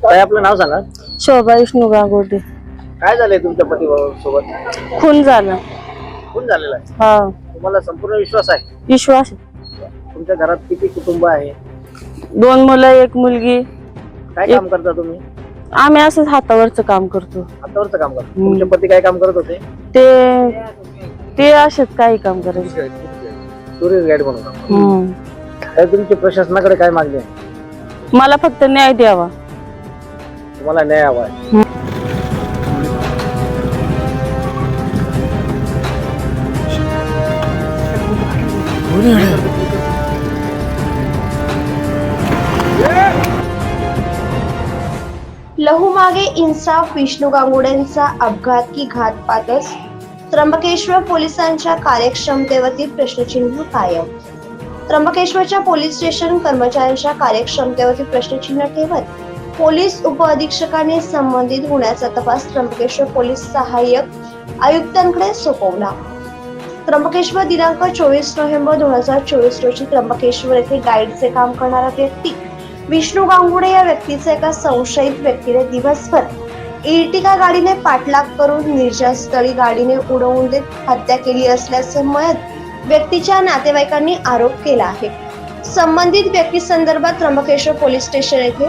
काय आपलं नाव सांगा? शोभा विष्णू गांगुर्डे. काय झालंय तुमच्या पती सोबत खून झाला. खून झालेला आहे? हा. तुम्हाला संपूर्ण विश्वास आहे? विश्वास. तुमच्या घरात किती कुटुंब आहे? दोन मुलं एक मुलगी. काय काम करता तुम्ही? आम्ही असंच हातावरचं काम करतो. हातावरचं काम करता? तुमचे पती काय काम करत होते? ते ते असेच काही काम करायचे टुरिस्ट गाईड म्हणून. काम करत. हम्म. तर तुमची प्रशासनाकडे काय मागणी आहे? मला फक्त न्याय द्यावा. तुम्हाला न्याय हवा आहे. लहूमागे इन्साफ विष्णू गांगुड्यांचा अपघात की घातपातच? त्र्यंबकेश्वर पोलिसांच्या कार्यक्षमतेवरती प्रश्नचिन्ह कायम. त्र्यंबकेश्वरच्या पोलीस स्टेशन कर्मचाऱ्यांच्या कार्यक्षमतेवरती प्रश्नचिन्ह ठेवत पोलीस उपअधीक्षकाने संबंधित गुन्ह्याचा तपास त्र्यंबकेश्वर पोलीस सहाय्यक आयुक्तांकडे सोपवला. त्र्यंबकेश्वर दिनांक चोवीस नोव्हेंबर दोन हजार चोवीस रोजी त्र्यंबकेश्वर येथे गाईडचे काम करणारा व्यक्ती विष्णू गांगुडे या व्यक्तीचा एका संशयित व्यक्तीने दिवसभर इर्टिका गाडीने पाठलाग करून निर्जनस्थळी गाडीने उडवून देत हत्या केली असल्याचे मयत व्यक्तीच्या नातेवाईकांनी आरोप केला आहे. संबंधित व्यक्ती संदर्भात त्र्यंबकेश्वर पोलीस स्टेशन येथे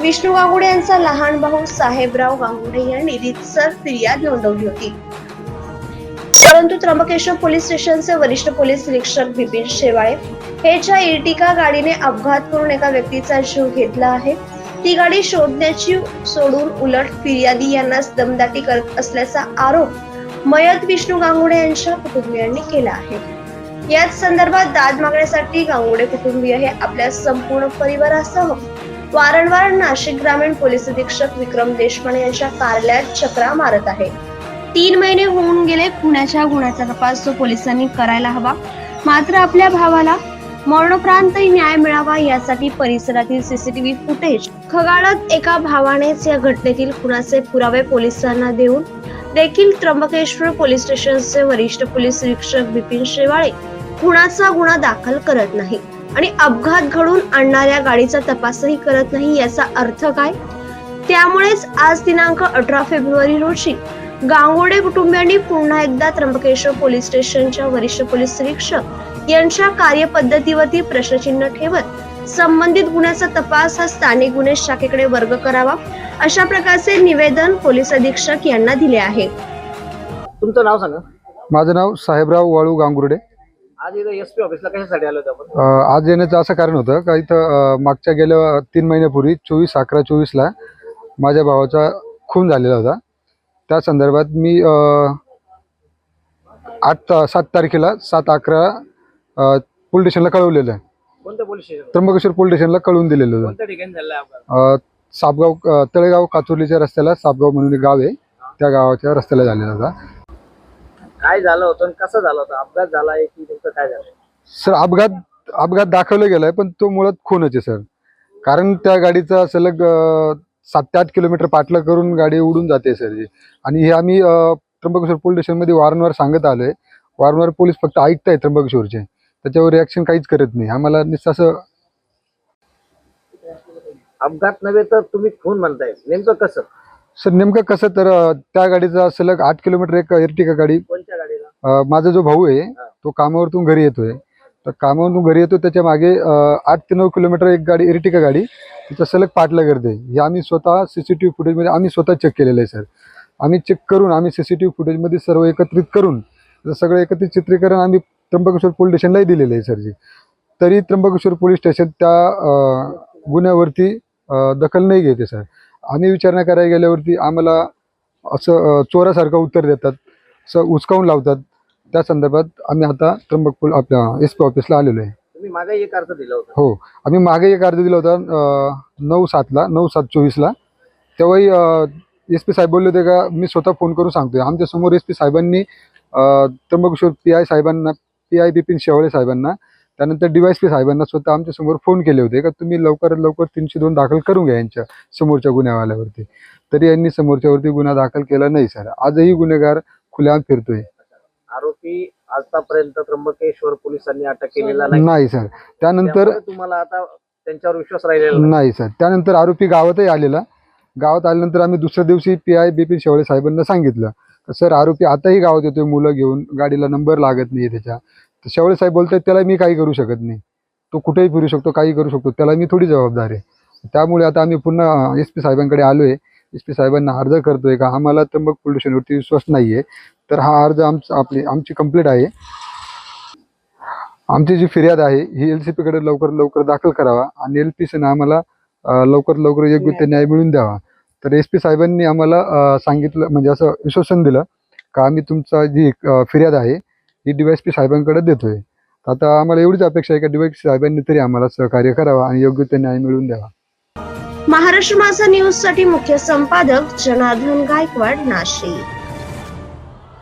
विष्णू गांगुडे यांचा लहान भाऊ साहेबराव गांगुडे यांनी रितसर फिर्याद नोंदवली होती. परंतु त्र्यंबकेश्वर पोलीस स्टेशनचे वरिष्ठ पोलीस निरीक्षक बिपिन शेवाळे हे ज्या इर्टिका गाडीने अपघात करून एका व्यक्तीचा जीव घेतला आहे ती गाडी शोधण्याची सोडून उलट फिर्यादी यांनाच दमदाटी करत असल्याचा आरोप मयत विष्णू गांगुडे यांच्या कुटुंबियांनी केला आहे. याच संदर्भात दाद मागण्यासाठी गांगुडे कुटुंबीय हे आपल्या संपूर्ण परिवारासह वारंवार नाशिक ग्रामीण पोलीस अधीक्षक विक्रम देशपांडे यांच्या कार्यालयात चक्रा मारत आहे. तीन महिने होऊन गेले पुण्याच्या गुन्ह्याचा तपास तो पोलिसांनी करायला हवा. मात्र आपल्या भावाला मरणोप्रांत न्याय मिळावा यासाठी परिसरातील सीसीटीव्ही फुटेज खगाळत एका भावानेच या घटनेतील खुनाचे पुरावे पोलिसांना देऊन देखील त्र्यंबकेश्वर पोलीस स्टेशनचे वरिष्ठ पोलीस निरीक्षक बिपिन शेवाळे खुनाचा गुन्हा दाखल करत नाही आणि अपघात घडून आणणाऱ्या गाडीचा तपासही करत नाही याचा अर्थ काय? त्यामुळेच आज दिनांक अठरा फेब्रुवारी रोजी गांगोडे कुटुंबियांनी पुन्हा एकदा त्र्यंबकेश्वर पोलीस स्टेशनच्या वरिष्ठ पोलीस निरीक्षक यांच्या कार्यपद्धतीवरती प्रश्नचिन्ह ठेवत संबंधित गुन्ह्याचा तपास हा स्थानिक गुन्हे शाखेकडे वर्ग करावा अशा प्रकारचे निवेदन पोलीस अधीक्षक यांना दिले आहे. तुमचं नाव सांगा. माझं नाव साहेबराव वाळू गांगुर्डे. आज इथं एस पी ऑफिसला कशासाठी आलो होतो आपण? अ, आज येण्याचं असं कारण होतं का इथं अ, मागच्या गेल्या तीन महिन्यापूर्वी चोवीस अकरा चोवीसला माझ्या भावाचा खून झालेला होता. त्या संदर्भात मी अ, आठ ता- सात तारखेला सात अकरा पोलीस स्टेशनला कळवलेलं आहे. कोणत्या पोलीस स्टेशन? त्र्यंबकेश्वर पोलीस स्टेशनला कळवून दिलेलं होतं कोणत्या ठिकाणी झालेला आहे अपघात? अ, सापगाव अ, तळेगाव काचोलीच्या रस्त्याला सापगाव म्हणून एक गाव आहे. त्या गावाच्या रस्त्याला झालेला होता. काय झालं होतं आणि कसं झालं होतं? अपघात झालाय की नेमकं काय झालं? सर अपघात अपघात दाखवला गेलाय पण तो मुळात खूनच आहे सर. कारण त्या गाडीचा सलग अं, सात ते आठ किलोमीटर पाठला करून गाडी उडून जाते सर. जी आणि हे आम्ही अं, त्र्यंबकेश्वर पोलीस स्टेशनमध्ये वारंवार सांगत आलोय. वारंवार पोलीस फक्त ऐकताय त्र्यंबकेश्वरचे. त्याच्यावर रिॲक्शन काहीच करत नाही. आम्हाला नुसतं असं अपघात नव्हे तर तुम्ही खून म्हणताय. नेमकं कसं? सर नेमकं कसं तर अं, त्या गाडीचा सलग आठ किलोमीटर एक एर्टिका गाडी कोणत्या गाडीला? अं, माझा जो भाऊ आहे तो कामावरतून घरी येतोय. तर कामावरून घरी येतो त्याच्यामागे अं, आठ ते नऊ किलोमीटर एक गाडी इर्टिका गाडी तिचा सलग पाठला करते. हे आम्ही स्वतः सीसीटीव्ही फुटेजमध्ये आम्ही स्वतः चेक केलेलं आहे सर. आम्ही चेक करून आम्ही सीसीटीव्ही फुटेजमध्ये सर्व एकत्रित करून त्याचं सगळं एकत्रित चित्रीकरण आम्ही त्र्यंबकेश्वर पोलीस स्टेशनलाही दिलेलं आहे सरजी. तरी त्र्यंबकेश्वर पोलीस स्टेशन त्या गुन्ह्यावरती दखल नाही घेते सर. आम्ही विचारणा करायला गेल्यावरती आम्हाला असं चोरासारखं उत्तर देतात असं उचकावून लावतात. त्या संदर्भात आम्ही आता त्र्यंबक पोल आपल्या एस पी ऑफिसला आलेलो आहे. तुम्ही मागे एक अर्ज दिला होता. हो. आम्ही मागे एक अर्ज दिला होता नऊ सातला नऊ सात चोवीसला. तेव्हाही एस पी साहेब बोलले होते का मी स्वतः फोन करून सांगतोय. आमच्यासमोर एस पी साहेबांनी त्र्यंबकेश्वर पी आय साहेबांना पी आय बिपिन शेवाळे साहेबांना. त्यानंतर डीवायस पी साहेबांना स्वतः आमच्यासमोर फोन केले होते. का तुम्ही लवकरात लवकर तीनशे दोन दाखल करून घ्या यांच्या समोरच्या गुन्ह्यावाल्यावरती. तरी यांनी समोरच्यावरती गुन्हा दाखल केला नाही सर. आजही गुन्हेगार खुल्यावर फिरतोय. आरोपी आतापर्यंत त्र्यंबकेश्वर पोलिसांनी अटक केलेला नाही. सर. त्यानंतर तुम्हाला आता त्यांच्यावर विश्वास राहिलेला नाही. सर. त्यानंतर आरोपी गावातही आलेला. गावात आल्यानंतर आम्ही दुसऱ्या दिवशी पी आय बिपिन शेवळे साहेबांना सांगितलं. सर आरोपी आताही गावात येतोय मुलं घेऊन. गाडीला नंबर लागत नाही त्याच्या. तर शेवळे साहेब बोलतात त्याला मी काही करू शकत नाही. तो कुठेही फिरू शकतो काही करू शकतो. त्याला मी थोडी जबाबदार आहे. त्यामुळे आता आम्ही पुन्हा एस पी साहेबांकडे आलो आहे एस पी साहेबांना अर्ज करतोय का? आम्हाला त्र्यंबक मग स्टेशनवरती विश्वास आहे तर हा अर्ज आमचा आपली आमची कंप्लीट आहे. आमची जी फिर्याद आहे ही एल सी पीकडे लवकर लवकर दाखल करावा आणि एल पी सीनं आम्हाला लवकर लवकर योग्य न्याय मिळून द्यावा. तर एस पी साहेबांनी आम्हाला सांगितलं म्हणजे असं विश्वासन दिलं का आम्ही तुमचा जी फिर्याद आहे ही एस पी साहेबांकडे देतोय. तर आता आम्हाला एवढीच अपेक्षा आहे का डीवायस साहेबांनी तरी आम्हाला सहकार्य करावा आणि योग्य ते न्याय मिळवून द्यावा. महाराष्ट्र माझा न्यूजसाठी मुख्य संपादक जनार्दन गायकवाड नाशिक.